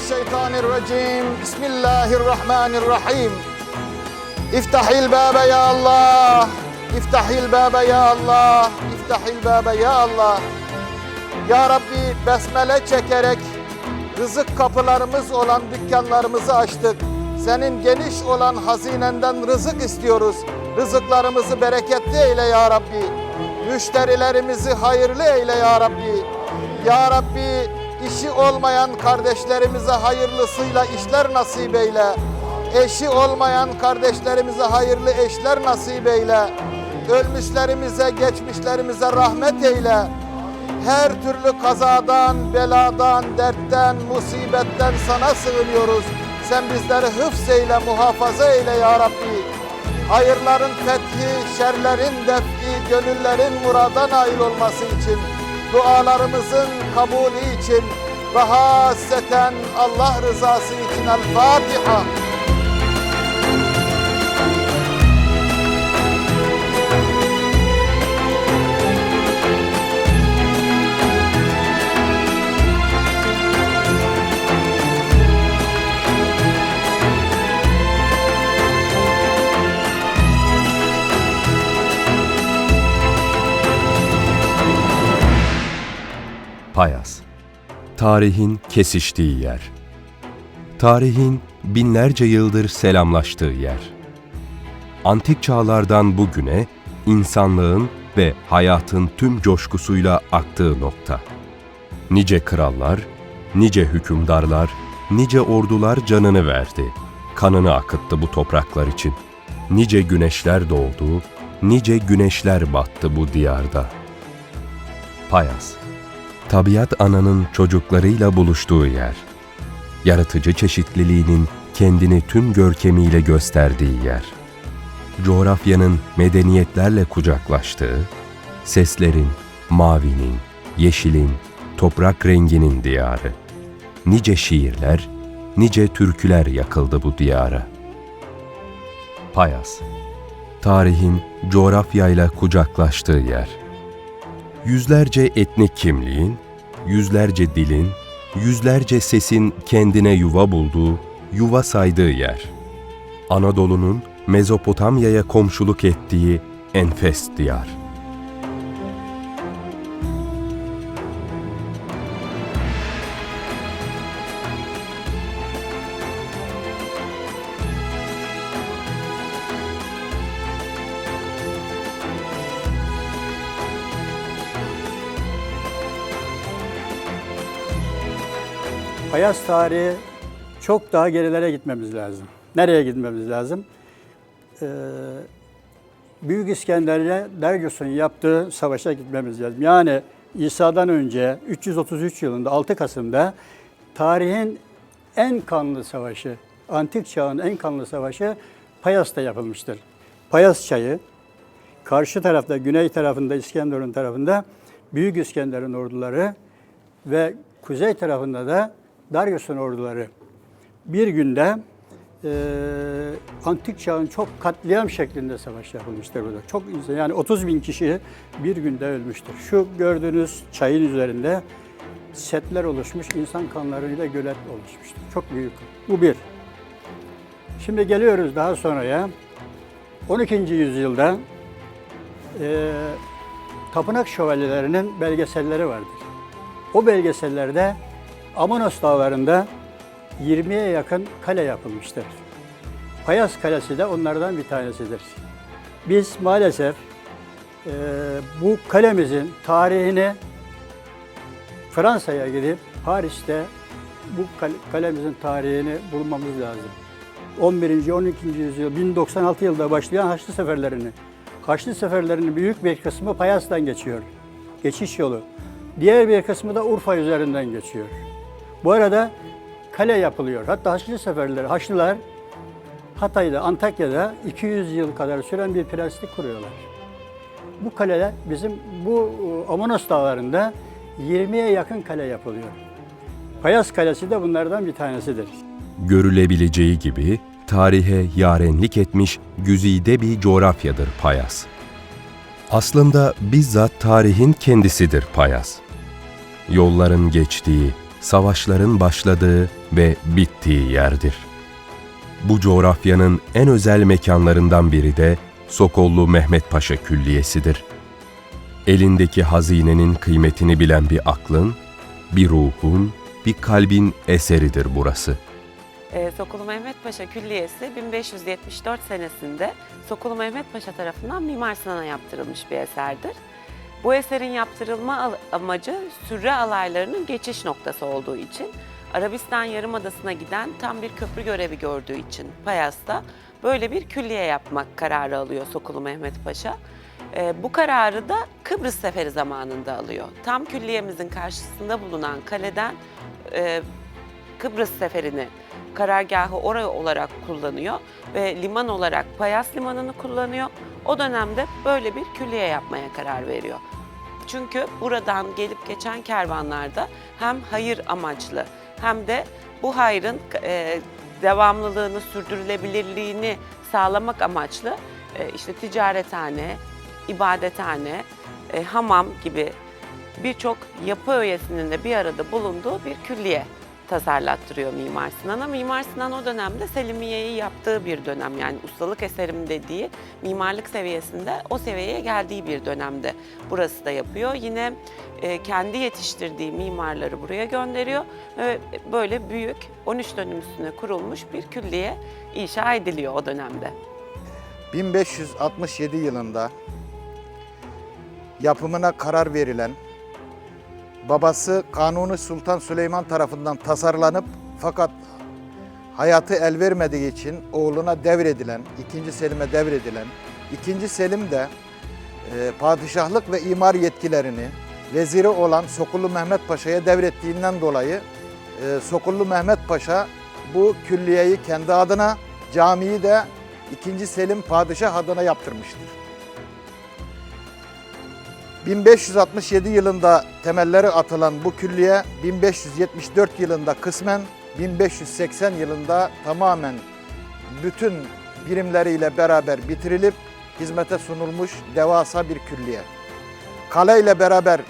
Euzubillahimineşşeytanirracim. Bismillahirrahmanirrahim. İftahil bâbe ya Allah. İftahil bâbe ya Allah. İftahil bâbe ya Allah. Ya Rabbi besmele çekerek rızık kapılarımız olan dükkanlarımızı açtık. Senin geniş olan hazinenden rızık istiyoruz. Rızıklarımızı bereketli eyle ya Rabbi. Müşterilerimizi hayırlı eyle ya Rabbi. Ya Rabbi işi olmayan kardeşlerimize hayırlısıyla işler nasip eyle. Eşi olmayan kardeşlerimize hayırlı eşler nasip eyle. Ölmüşlerimize, geçmişlerimize rahmet eyle her türlü kazadan, beladan, dertten, musibetten sana sığınıyoruz. Sen bizleri hıfzeyle, muhafaza eyle ya Rabbi. Hayırların fethi, şerlerin defi, gönüllerin murada nail olması için, dualarımızın kabulü için ve haseten Allah rızası için El Fatiha. Tarihin kesiştiği yer. Tarihin binlerce yıldır selamlaştığı yer. Antik çağlardan bugüne insanlığın ve hayatın tüm coşkusuyla aktığı nokta. Nice krallar, nice hükümdarlar, nice ordular canını verdi. Kanını akıttı bu topraklar için. Nice güneşler doğdu, nice güneşler battı bu diyarda. Payas tabiat ananın çocuklarıyla buluştuğu yer. Yaratıcı çeşitliliğinin kendini tüm görkemiyle gösterdiği yer. Coğrafyanın medeniyetlerle kucaklaştığı, seslerin, mavinin, yeşilin, toprak renginin diyarı. Nice şiirler, nice türküler yakıldı bu diyara. Payas, tarihin coğrafyayla kucaklaştığı yer yüzlerce etnik kimliğin, yüzlerce dilin, yüzlerce sesin kendine yuva bulduğu, yuva saydığı yer. Anadolu'nun Mezopotamya'ya komşuluk ettiği enfes diyar. Payas tarihi çok daha gerilere gitmemiz lazım. Nereye gitmemiz lazım? Ee, Büyük İskender'le Dergios'un yaptığı savaşa gitmemiz lazım. Yani İsa'dan önce 333 yılında 6 Kasım'da tarihin en kanlı savaşı, antik çağın en kanlı savaşı Payas'ta yapılmıştır. Payas çayı, karşı tarafta, güney tarafında İskenderun tarafında Büyük İskender'in orduları ve kuzey tarafında da Darius'un orduları bir günde e, antik çağın çok katliam şeklinde savaş yapılmıştır burada. Çok insan yani 30 bin kişi bir günde ölmüştür. Şu gördüğünüz çayın üzerinde setler oluşmuş, insan kanlarıyla gölet oluşmuştur. Çok büyük. Bu bir. Şimdi geliyoruz daha sonraya. 12. yüzyılda e, tapınak şövalyelerinin belgeselleri vardır. O belgesellerde Amonos dağlarında 20'ye yakın kale yapılmıştır. Payas Kalesi de onlardan bir tanesidir. Biz maalesef e, bu kalemizin tarihini Fransa'ya gidip Paris'te bu kale- kalemizin tarihini bulmamız lazım. 11. 12. yüzyıl 1096 yılda başlayan Haçlı seferlerini. Haçlı seferlerinin büyük bir kısmı Payas'tan geçiyor. Geçiş yolu. Diğer bir kısmı da Urfa üzerinden geçiyor. Bu arada kale yapılıyor. Hatta Haçlı seferleri, Haçlılar Hatay'da, Antakya'da 200 yıl kadar süren bir prenslik kuruyorlar. Bu kaleler bizim bu e, Amonos dağlarında 20'ye yakın kale yapılıyor. Payas Kalesi de bunlardan bir tanesidir. Görülebileceği gibi tarihe yarenlik etmiş güzide bir coğrafyadır Payas. Aslında bizzat tarihin kendisidir Payas. Yolların geçtiği, savaşların başladığı ve bittiği yerdir. Bu coğrafyanın en özel mekanlarından biri de Sokollu Mehmet Paşa Külliyesi'dir. Elindeki hazinenin kıymetini bilen bir aklın, bir ruhun, bir kalbin eseridir burası. Ee, Sokulu Mehmet Paşa Külliyesi 1574 senesinde Sokulu Mehmet Paşa tarafından Mimar Sinan'a yaptırılmış bir eserdir. Bu eserin yaptırılma amacı sürre alaylarının geçiş noktası olduğu için Arabistan Yarımadası'na giden tam bir köprü görevi gördüğü için Payas'ta böyle bir külliye yapmak kararı alıyor Sokulu Mehmet Paşa. Ee, bu kararı da Kıbrıs Seferi zamanında alıyor. Tam külliyemizin karşısında bulunan kaleden e, Kıbrıs seferini karargahı oraya olarak kullanıyor ve liman olarak Payas Limanı'nı kullanıyor. O dönemde böyle bir külliye yapmaya karar veriyor. Çünkü buradan gelip geçen kervanlarda hem hayır amaçlı hem de bu hayrın e, devamlılığını, sürdürülebilirliğini sağlamak amaçlı e, işte ticarethane, ibadethane, e, hamam gibi birçok yapı öğesinin de bir arada bulunduğu bir külliye tasarlattırıyor Mimar Sinan'a. Mimar Sinan o dönemde Selimiye'yi yaptığı bir dönem yani ustalık eserim dediği mimarlık seviyesinde o seviyeye geldiği bir dönemde burası da yapıyor. Yine e, kendi yetiştirdiği mimarları buraya gönderiyor ve böyle büyük 13 dönüm üstüne kurulmuş bir külliye inşa ediliyor o dönemde. 1567 yılında yapımına karar verilen babası Kanuni Sultan Süleyman tarafından tasarlanıp fakat hayatı el vermediği için oğluna devredilen, 2. Selim'e devredilen, 2. Selim de e, padişahlık ve imar yetkilerini veziri olan Sokullu Mehmet Paşa'ya devrettiğinden dolayı e, Sokullu Mehmet Paşa bu külliyeyi kendi adına, camiyi de 2. Selim padişah adına yaptırmıştır. 1567 yılında temelleri atılan bu külliye 1574 yılında kısmen 1580 yılında tamamen bütün birimleriyle beraber bitirilip hizmete sunulmuş devasa bir külliye. Kale ile beraber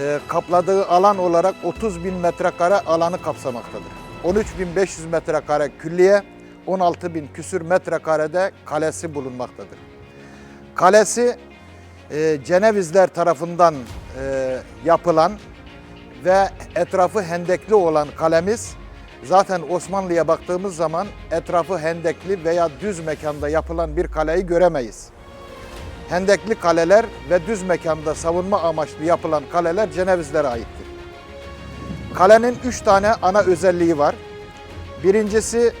e, kapladığı alan olarak 30 bin metrekare alanı kapsamaktadır. 13.500 metrekare külliye, 16 bin küsür metrekarede kalesi bulunmaktadır. Kalesi e, Cenevizler tarafından e, yapılan ve etrafı hendekli olan kalemiz zaten Osmanlı'ya baktığımız zaman etrafı hendekli veya düz mekanda yapılan bir kaleyi göremeyiz. Hendekli kaleler ve düz mekanda savunma amaçlı yapılan kaleler Cenevizlere aittir. Kalenin üç tane ana özelliği var. Birincisi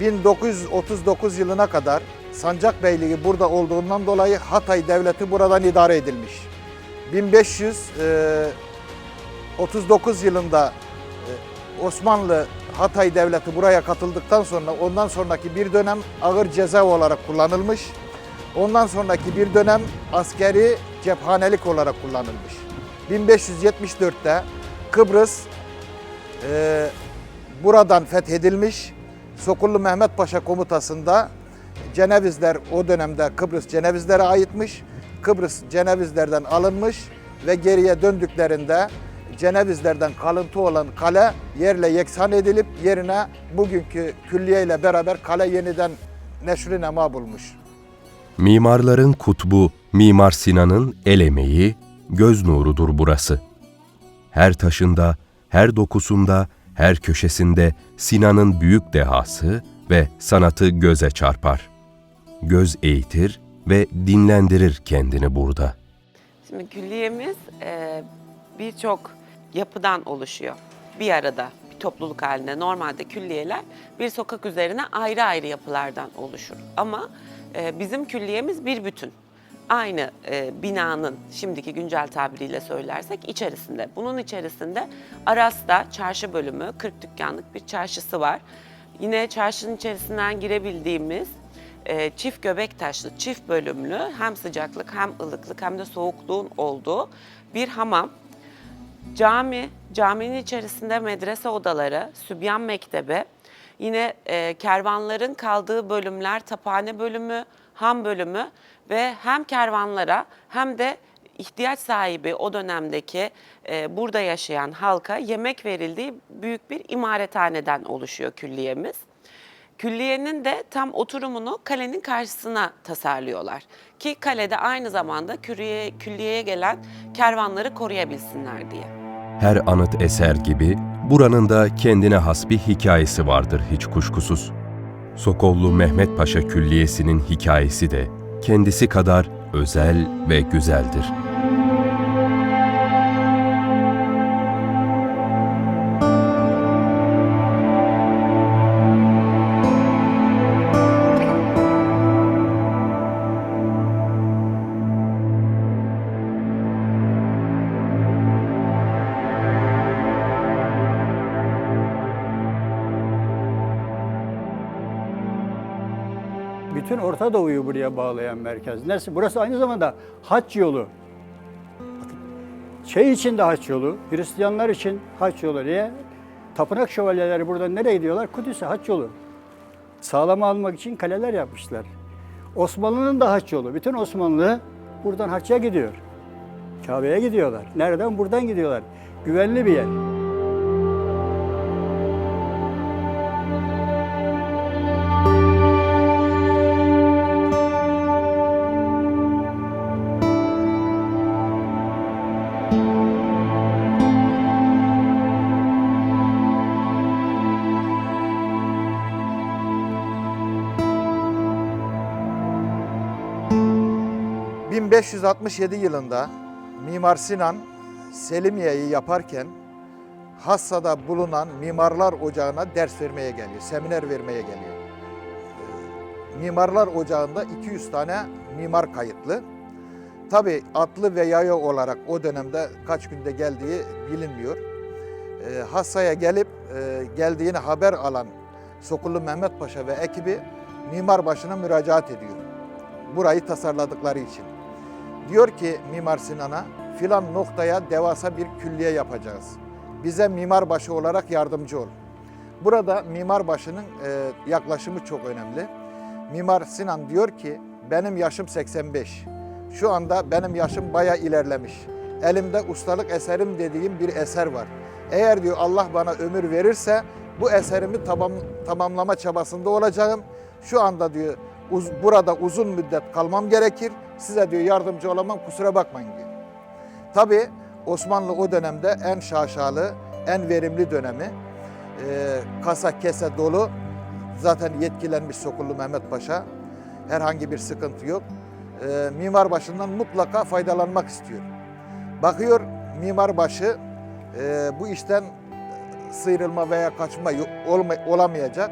1939 yılına kadar Sancakbeyliği burada olduğundan dolayı Hatay Devleti buradan idare edilmiş. 1539 yılında e, Osmanlı Hatay Devleti buraya katıldıktan sonra ondan sonraki bir dönem ağır ceza olarak kullanılmış. Ondan sonraki bir dönem askeri cephanelik olarak kullanılmış. 1574'te Kıbrıs e, buradan fethedilmiş. Sokullu Mehmet Paşa komutasında Cenevizler o dönemde Kıbrıs Cenevizlere aitmiş. Kıbrıs Cenevizlerden alınmış ve geriye döndüklerinde Cenevizlerden kalıntı olan kale yerle yeksan edilip yerine bugünkü külliye ile beraber kale yeniden neşri nema bulmuş. Mimarların kutbu Mimar Sinan'ın el emeği, göz nurudur burası. Her taşında, her dokusunda, her köşesinde Sinan'ın büyük dehası ve sanatı göze çarpar. Göz eğitir ve dinlendirir kendini burada. Şimdi külliyemiz e, birçok yapıdan oluşuyor. Bir arada bir topluluk halinde normalde külliyeler bir sokak üzerine ayrı ayrı yapılardan oluşur. Ama e, bizim külliyemiz bir bütün. Aynı e, binanın şimdiki güncel tabiriyle söylersek içerisinde. Bunun içerisinde Aras'ta çarşı bölümü, 40 dükkanlık bir çarşısı var. Yine çarşının içerisinden girebildiğimiz e, çift göbek taşlı, çift bölümlü hem sıcaklık hem ılıklık hem de soğukluğun olduğu bir hamam. Cami, caminin içerisinde medrese odaları, sübyan mektebi, yine e, kervanların kaldığı bölümler, taphane bölümü, ham bölümü ve hem kervanlara hem de ihtiyaç sahibi o dönemdeki e, burada yaşayan halka yemek verildiği büyük bir imarethaneden oluşuyor külliyemiz. Külliyenin de tam oturumunu kalenin karşısına tasarlıyorlar. Ki kalede aynı zamanda külliye, külliyeye gelen kervanları koruyabilsinler diye. Her anıt eser gibi buranın da kendine has bir hikayesi vardır hiç kuşkusuz. Sokollu Mehmet Paşa Külliyesi'nin hikayesi de kendisi kadar özel ve güzeldir. Bütün Orta Doğu'yu buraya bağlayan merkez. Neresi? Burası aynı zamanda haç yolu. Şey için de haç yolu, Hristiyanlar için haç yolu diye. Tapınak şövalyeleri buradan nereye gidiyorlar? Kudüs'e haç yolu. Sağlama almak için kaleler yapmışlar. Osmanlı'nın da haç yolu. Bütün Osmanlı buradan hacca gidiyor. Kabe'ye gidiyorlar. Nereden? Buradan gidiyorlar. Güvenli bir yer. 1567 yılında Mimar Sinan Selimiye'yi yaparken Hassa'da bulunan Mimarlar Ocağı'na ders vermeye geliyor, seminer vermeye geliyor. Mimarlar Ocağı'nda 200 tane mimar kayıtlı. Tabi atlı ve yaya olarak o dönemde kaç günde geldiği bilinmiyor. Ee, Hassa'ya gelip e, geldiğini haber alan Sokullu Mehmet Paşa ve ekibi mimar başına müracaat ediyor. Burayı tasarladıkları için. Diyor ki Mimar Sinan'a filan noktaya devasa bir külliye yapacağız. Bize mimarbaşı olarak yardımcı ol. Burada mimarbaşının e, yaklaşımı çok önemli. Mimar Sinan diyor ki benim yaşım 85. Şu anda benim yaşım baya ilerlemiş. Elimde ustalık eserim dediğim bir eser var. Eğer diyor Allah bana ömür verirse bu eserimi tamam, tamamlama çabasında olacağım. Şu anda diyor uz- burada uzun müddet kalmam gerekir. Size diyor yardımcı olamam kusura bakmayın diyor. Tabi Osmanlı o dönemde en şaşalı, en verimli dönemi. Ee, kasa kese dolu. Zaten yetkilenmiş Sokullu Mehmet Paşa. Herhangi bir sıkıntı yok. Ee, mimarbaşından mutlaka faydalanmak istiyor. Bakıyor mimarbaşı e, bu işten sıyrılma veya kaçma olma- olamayacak.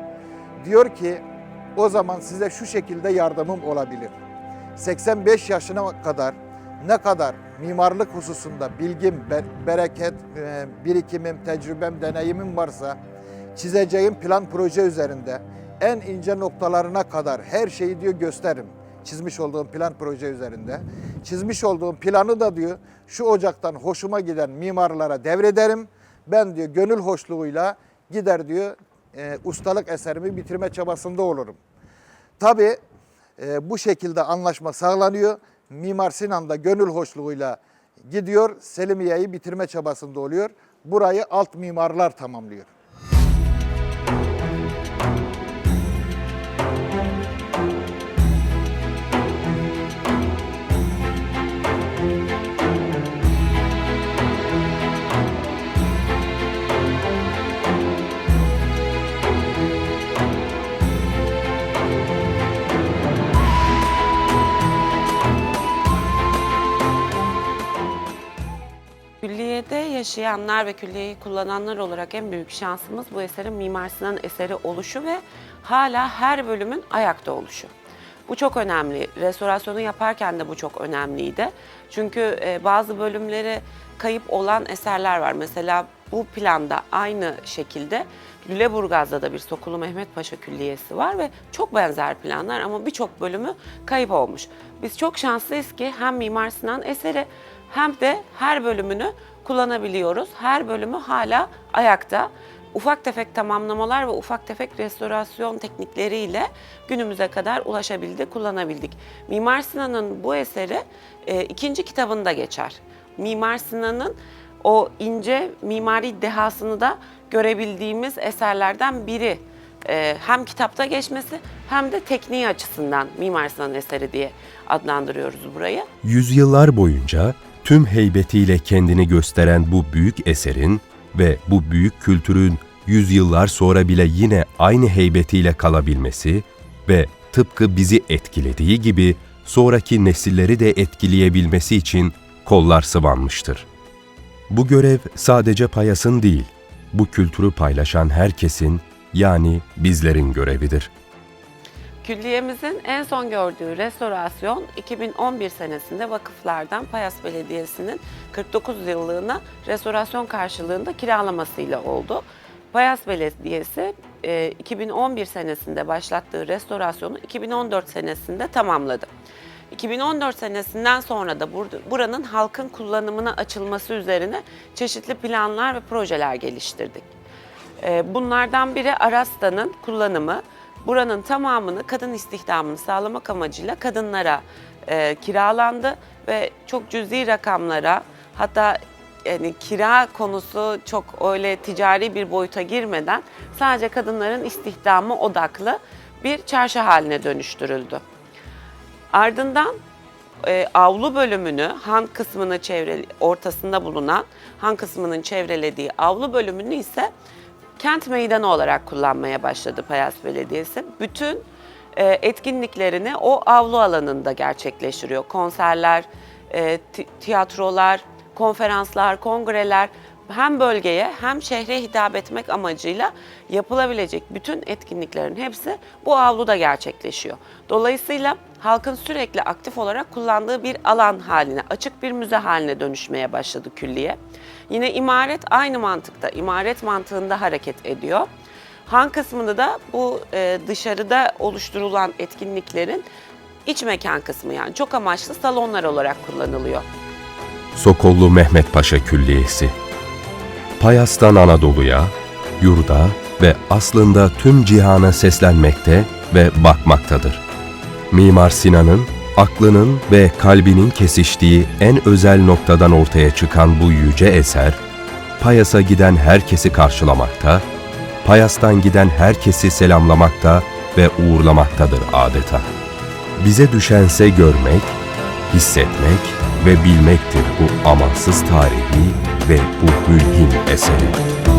Diyor ki o zaman size şu şekilde yardımım olabilir. 85 yaşına kadar ne kadar mimarlık hususunda bilgim, be- bereket, e, birikimim, tecrübem, deneyimim varsa çizeceğim plan proje üzerinde en ince noktalarına kadar her şeyi diyor gösteririm. Çizmiş olduğum plan proje üzerinde. Çizmiş olduğum planı da diyor şu ocaktan hoşuma giden mimarlara devrederim. Ben diyor gönül hoşluğuyla gider diyor e, ustalık eserimi bitirme çabasında olurum. Tabii e, bu şekilde anlaşma sağlanıyor. Mimar Sinan da gönül hoşluğuyla gidiyor, Selimiye'yi bitirme çabasında oluyor. Burayı alt mimarlar tamamlıyor. Külliyede yaşayanlar ve külliyeyi kullananlar olarak en büyük şansımız bu eserin Mimar Sinan eseri oluşu ve hala her bölümün ayakta oluşu. Bu çok önemli. Restorasyonu yaparken de bu çok önemliydi. Çünkü e, bazı bölümleri kayıp olan eserler var. Mesela bu planda aynı şekilde Lüleburgaz'da da bir Sokulu Mehmet Paşa Külliyesi var ve çok benzer planlar ama birçok bölümü kayıp olmuş. Biz çok şanslıyız ki hem Mimar Sinan eseri hem de her bölümünü kullanabiliyoruz. Her bölümü hala ayakta. ufak tefek tamamlamalar ve ufak tefek restorasyon teknikleriyle günümüze kadar ulaşabildik, kullanabildik. Mimar Sinan'ın bu eseri e, ikinci kitabında geçer. Mimar Sinan'ın o ince mimari dehasını da görebildiğimiz eserlerden biri. Ee, hem kitapta geçmesi hem de tekniği açısından Mimar Sinan eseri diye adlandırıyoruz burayı. Yüzyıllar boyunca tüm heybetiyle kendini gösteren bu büyük eserin ve bu büyük kültürün yüzyıllar sonra bile yine aynı heybetiyle kalabilmesi ve tıpkı bizi etkilediği gibi sonraki nesilleri de etkileyebilmesi için kollar sıvanmıştır. Bu görev sadece Payas'ın değil, bu kültürü paylaşan herkesin yani bizlerin görevidir. Külliyemizin en son gördüğü restorasyon 2011 senesinde vakıflardan Payas Belediyesi'nin 49 yıllığına restorasyon karşılığında kiralamasıyla oldu. Payas Belediyesi e, 2011 senesinde başlattığı restorasyonu 2014 senesinde tamamladı. 2014 senesinden sonra da bur- buranın halkın kullanımına açılması üzerine çeşitli planlar ve projeler geliştirdik. Ee, Bunlardan biri Arasta'nın kullanımı. Buranın tamamını kadın istihdamını sağlamak amacıyla kadınlara e, kiralandı ve çok cüzi rakamlara hatta yani kira konusu çok öyle ticari bir boyuta girmeden sadece kadınların istihdamı odaklı bir çarşı haline dönüştürüldü. Ardından e, avlu bölümünü, han kısmını çevre ortasında bulunan han kısmının çevrelediği avlu bölümünü ise kent meydanı olarak kullanmaya başladı Payas Belediyesi. Bütün e, etkinliklerini o avlu alanında gerçekleştiriyor. Konserler, e, ti- tiyatrolar, konferanslar, kongreler hem bölgeye hem şehre hitap etmek amacıyla yapılabilecek bütün etkinliklerin hepsi bu avluda gerçekleşiyor. Dolayısıyla halkın sürekli aktif olarak kullandığı bir alan haline, açık bir müze haline dönüşmeye başladı külliye. Yine imaret aynı mantıkta, imaret mantığında hareket ediyor. Han kısmını da bu e, dışarıda oluşturulan etkinliklerin iç mekan kısmı yani çok amaçlı salonlar olarak kullanılıyor. Sokollu Mehmet Paşa Külliyesi. Payas'tan Anadolu'ya, yurda ve aslında tüm cihana seslenmekte ve bakmaktadır. Mimar Sinan'ın aklının ve kalbinin kesiştiği en özel noktadan ortaya çıkan bu yüce eser, Payas'a giden herkesi karşılamakta, Payas'tan giden herkesi selamlamakta ve uğurlamaktadır adeta. Bize düşense görmek, hissetmek ve bilmektir bu amansız tarihi ve bu mülhim eseri.